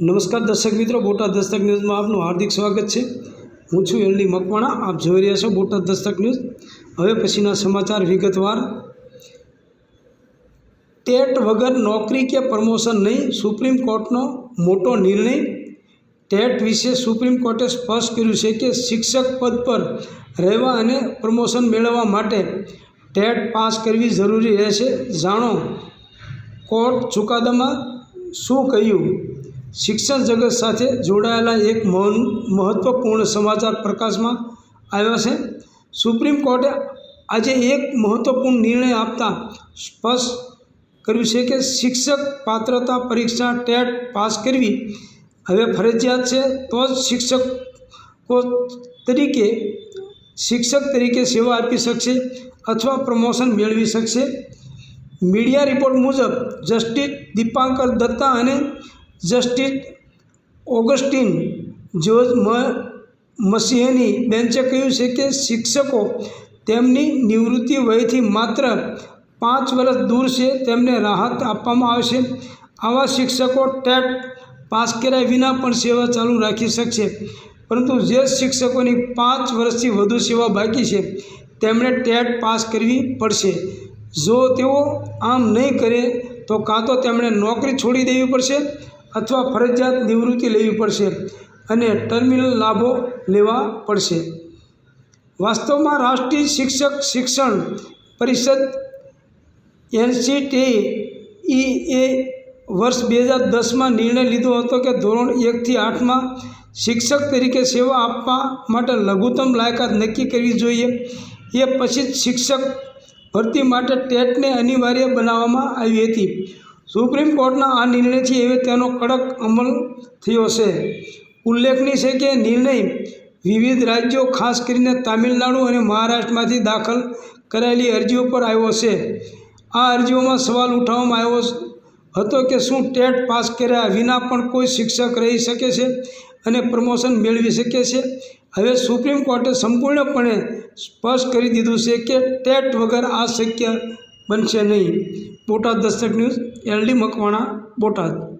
નમસ્કાર દર્શક મિત્રો, બોટાદ દસ્તક ન્યૂઝમાં આપનું હાર્દિક સ્વાગત છે. હું છું એલડી મકવાણા, આપ જોઈ રહ્યા છો બોટાદ દસ્તક ન્યૂઝ. હવે પછીના સમાચાર વિગતવાર. ટેટ વગર નોકરી કે પ્રમોશન નહીં, સુપ્રીમ કોર્ટનો મોટો નિર્ણય. ટેટ વિશે સુપ્રીમ કોર્ટે સ્પષ્ટ કર્યું છે કે શિક્ષક પદ પર રહેવા અને પ્રમોશન મેળવવા માટે ટેટ પાસ કરવી જરૂરી રહેશે. જાણો, કોર્ટ ચુકાદામાં શું કહ્યું? શિક્ષણ જગત સાથે જોડાયેલા એક મહન મહત્ત્વપૂર્ણ સમાચાર પ્રકાશમાં આવ્યા છે. સુપ્રીમ કોર્ટે આજે એક મહત્ત્વપૂર્ણ નિર્ણય આપતા સ્પષ્ટ કર્યું છે કે શિક્ષક પાત્રતા પરીક્ષા ટેટ પાસ કરવી હવે ફરજિયાત છે. તો જ શિક્ષકો તરીકે, શિક્ષક તરીકે સેવા આપી શકશે અથવા પ્રમોશન મેળવી શકશે. મીડિયા રિપોર્ટ મુજબ જસ્ટિસ દીપાંકર દત્તા અને જસ્ટિસ ઓગસ્ટિન જ્યોર્જ મસીહની બેન્ચે કહ્યું છે કે શિક્ષકો તેમની નિવૃત્તિ વયથી માત્ર પાંચ વર્ષ દૂર છે, તેમને રાહત આપવામાં આવશે આવા શિક્ષકો ટેટ પાસ કર્યા વિના પણ સેવા ચાલુ રાખી શકશે. પરંતુ જે શિક્ષકોની પાંચ વર્ષથી વધુ સેવા બાકી છે, તેમણે ટેટ પાસ કરવી પડશે. જો તેઓ આમ નહીં કરે, તો કાં તો તેમણે નોકરી છોડી દેવી પડશે? અથવા ફરજિયાત નિવૃત્તિ લેવી પડશે અને ટર્મિનલ લાભો લેવા પડશે. વાસ્તવમાં રાષ્ટ્રીય શિક્ષક શિક્ષણ પરિષદ એનસીટી એ વર્ષ બે હજાર દસમાં નિર્ણય લીધો હતો કે ધોરણ એકથી આઠમાં શિક્ષક તરીકે સેવા આપવા માટે લઘુત્તમ લાયકાત નક્કી કરવી જોઈએ. એ પછી જ શિક્ષક ભરતી માટે ટેટને અનિવાર્ય બનાવવામાં આવી હતી. સુપ્રીમ કોર્ટના આ નિર્ણયથી હવે તેનો કડક અમલ થયો છે. ઉલ્લેખનીય છે કે નિર્ણય વિવિધ રાજ્યો, ખાસ કરીને તામિલનાડુ અને મહારાષ્ટ્રમાંથી દાખલ કરાયેલી અરજીઓ પર આવ્યો છે. આ અરજીઓમાં સવાલ ઉઠાવવામાં આવ્યો હતો કે શું ટેટ પાસ કર્યા વિના પણ કોઈ શિક્ષક રહી શકે છે અને પ્રમોશન મેળવી શકે છે? હવે સુપ્રીમ કોર્ટે સંપૂર્ણપણે સ્પષ્ટ કરી દીધું છે કે ટેટ વગર આ શક્ય બનશે નહીં. Botad Dastak news LD Makwana Botad